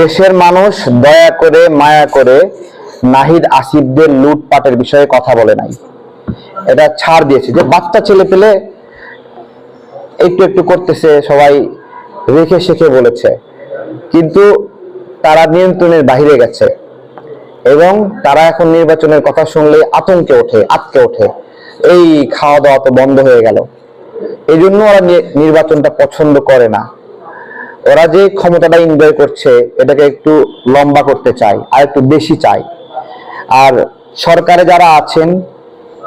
দেশের মানুষ দয়া করে, মায়া করে নাহিদ আসিফদের লুটপাটের বিষয়ে কথা বলে নাই। এটা ছাড় দিয়েছে। যে বাচ্চা ছেলে পেলে একটু একটু করতেছে, সবাই রেখে শেখে বলেছে। কিন্তু তারা নিয়ন্ত্রণের বাইরে গেছে এবং তারা এখন নির্বাচনের কথা শুনলে আতঙ্কে ওঠে, আটকে ওঠে। এই খাওয়া দাওয়া তো বন্ধ হয়ে গেল। এই জন্য ওরা নির্বাচনটা পছন্দ করে না। ওরা যে ক্ষমতাটা এনজয় করছে, এটাকে একটু লম্বা করতে চায়, আর একটু বেশি চায়। আর সরকারে যারা আছেন,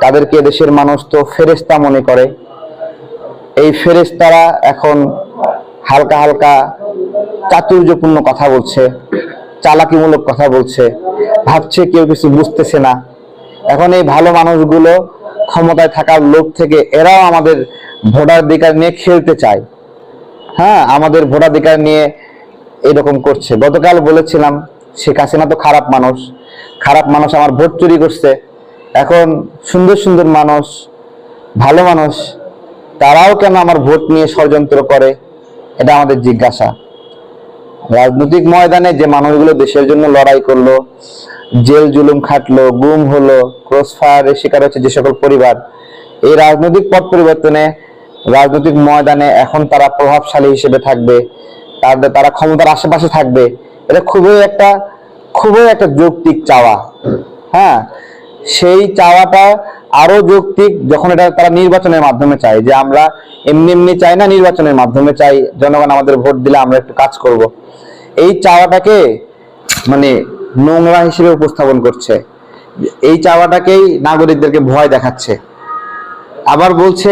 তাদেরকে দেশের মানুষ তো ফেরেস্তা মনে করে। এই ফেরেস্তারা এখন হালকা হালকা চাতুর্যপূর্ণ কথা বলছে, চালাকিমূলক কথা বলছে, ভাবছে কেউ কিছু বুঝতেছে না। এখন এই ভালো মানুষগুলো ক্ষমতায় থাকার লোক থেকে এরাও আমাদের ভোটাধিকার নিয়ে খেলতে চায়। হ্যাঁ আমাদের ভোটাধিকার নিয়ে এরকম করছে। গতকাল বলেছিলাম, শেখ হাসিনা তো খারাপ মানুষ। খারাপ মানুষ আমার ভোট চুরি করছে। এখন সুন্দর সুন্দর মানুষ, ভালো মানুষ, তারাও কেন আমার ভোট নিয়ে ষড়যন্ত্র করে? এটা আমাদের জিজ্ঞাসা। রাজনৈতিক ময়দানে যে মানুষগুলো দেশের জন্য লড়াই করল, জেল জুলুম খাটলো, গুম হলো ক্রস ফায়ারের শিকার হচ্ছে যে সকল পরিবার, এই রাজনৈতিক পথ পরিবর্তনে রাজনৈতিক ময়দানে এখন তারা প্রভাবশালী হিসেবে থাকবে তাদের তারা ক্ষমতার আশেপাশে থাকবে। এটা খুবই একটা খুবই একটা যৌক্তিক চাওয়া। হ্যাঁ সেই চাওয়াটা আরও যৌক্তিক যখন এটা তারা নির্বাচনের মাধ্যমে চায়, যে আমরা এমনি এমনি চাই না নির্বাচনের মাধ্যমে চাই, জনগণ আমাদের ভোট দিলে আমরা একটু কাজ করব। এই চাওয়াটাকে মানে নোংরা হিসেবে উপস্থাপন করছে। এই চাওয়াটাকেই নাগরিকদেরকে ভয় দেখাচ্ছে। আবার বলছে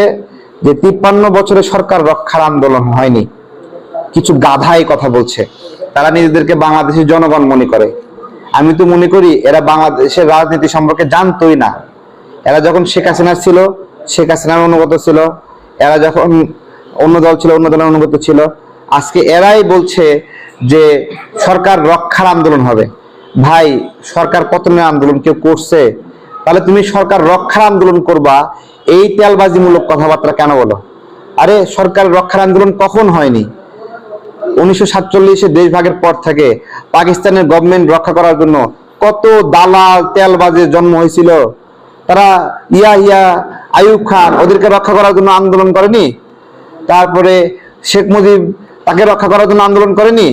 যে তিপ্পান্ন বছরে সরকার রক্ষার আন্দোলন হয়নি, কিছু গাধা এই কথা বলছে। তারা নিজেদেরকে বাংলাদেশের জনগণ মনে করে। আমি তো মনে করি, এরা বাংলাদেশের রাজনীতি সম্পর্কে জানতোই না। এরা যখন শেখ হাসিনা ছিল, শেখ হাসিনার অনুগত ছিল, এরা যখন অন্য দল ছিল, অন্য দলের অনুগত ছিল, আজকে এরাই বলছে যে সরকার রক্ষার আন্দোলন হবে। ভাই, সরকার পতনের আন্দোলন কেউ করছে? তাহলে তুমি সরকার রক্ষার আন্দোলন করবা এই তেলবাজিমূলক কথাবার্তা কেন বলো? আরে সরকার রক্ষার আন্দোলন কখন হয়নি? উনিশশো সাতচল্লিশে দেশ ভাগের পর থেকে পাকিস্তানের গভর্নমেন্ট রক্ষা করার জন্য কত দালাল তেলবাজের জন্ম হয়েছিল? তারা ইয়া ইয়া আইয়ুব খান ওদেরকে রক্ষা করার জন্য আন্দোলন করেনি? তারপরে শেখ মুজিব তাকে রক্ষা করার জন্য আন্দোলন করেনি?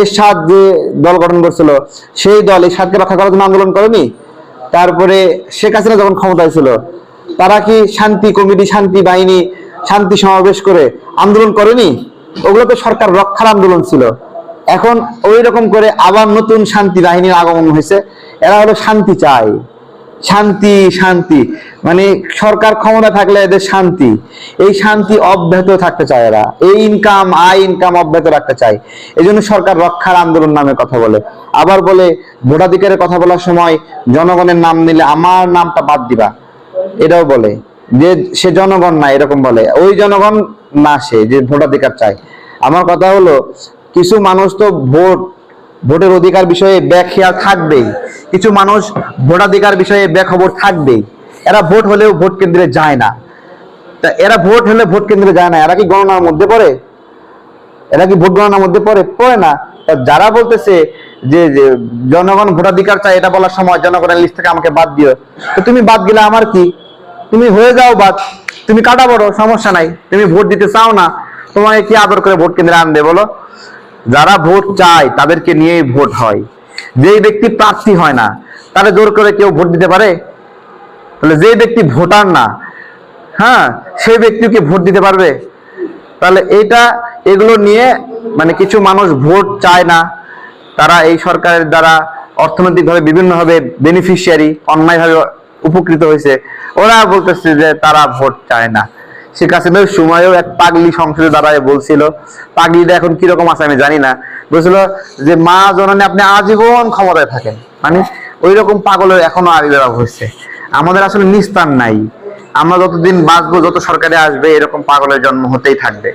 এরশাদ যে দল গঠন করছিল, সেই দল এরশাদকে রক্ষা করার জন্য আন্দোলন করেনি? তারপরে শেখ হাসিনা যখন ক্ষমতায় ছিল তারা কি শান্তি কমিটি, শান্তি বাহিনী, শান্তি সমাবেশ করে আন্দোলন করেনি? ওগুলো তো সরকার রক্ষার আন্দোলন ছিল। এখন ওই রকম করে আবার নতুন শান্তি বাহিনীর আগমন হয়েছে। এরা হলো শান্তি চায় শান্তি শান্তি। মানে সরকার ক্ষমতা থাকলে এদের শান্তি। এই শান্তি অব্যাহত থাকতে চায় এরা। এই ইনকাম, আয় ইনকাম অব্যাহত রাখতে চায়। এই জন্য সরকার রক্ষার আন্দোলন নামে কথা বলে। আবার বলে ভোটাধিকারের কথা বলার সময় জনগণের নাম নিলে আমার নামটা বাদ দিবা। এটাও বলে যে সে জনগণ না, এরকম বলে। ওই জনগণ না সে, যে ভোটাধিকার চায়। আমার কথা হলো, কিছু মানুষ তো ভোট, ভোটের অধিকার বিষয়ে ব্যাখ্যা থাকবেই। কিছু মানুষ ভোটাধিকার বিষয়ে বেখবর থাকবেই। এরা ভোট হলেও ভোট কেন্দ্রে যায় না। তা এরা ভোট হলে ভোট কেন্দ্রে যায় না, এরা কি গণনার মধ্যে পড়ে? এরা কি ভোট গণনার মধ্যে পড়ে? পড়ে না। যারা বলতেছে যে জনগণ ভোটাধিকার চায় এটা বলার সময় জনগণের লিস্ট থেকে আমাকে বাদ দিও। তো তুমি বাদ গেলে আমার কি? তুমি হয়ে যাও বাদ। তুমি কাটা বড় সমস্যা নাই। তুমি ভোট দিতে চাও না। তোমাকে কি আদর করে ভোট কেন্দ্রে আনবে বলো? যারা ভোট চায়, তাদেরকে নিয়েই ভোট হয়। যেই ব্যক্তি প্রার্থী হয় না তাহলে জোর করে কেউ ভোট দিতে পারে? তাহলে যে ব্যক্তি ভোটার না হ্যাঁ সেই ব্যক্তিকে ভোট দিতে পারবে? তাহলে এইটা, এগুলো নিয়ে মানে কিছু মানুষ ভোট চায় না। তারা এই সরকারের দ্বারা অর্থনৈতিকভাবে বিভিন্নভাবে বেনিফিশিয়ারি অন্যায়ভাবে উপকৃত হয়েছে। ওরা বলতেছে যে তারা ভোট চায় না। শেখ হাসিনার সময়ও এক পাগলি সংসদে দাঁড়ায় বলছিল, পাগলিটা এখন কীরকম আছে আমি জানি না। বলছিল যে, মা জননী, আপনি আজীবন ক্ষমতায় থাকেন। মানে ওই রকম পাগলের এখনও আবির্ভাব হচ্ছে আমাদের আসলে নিস্তার নাই। আমরা যতদিন বাঁচবো, যত সরকারে আসবে, এরকম পাগলের জন্ম হতেই থাকবে।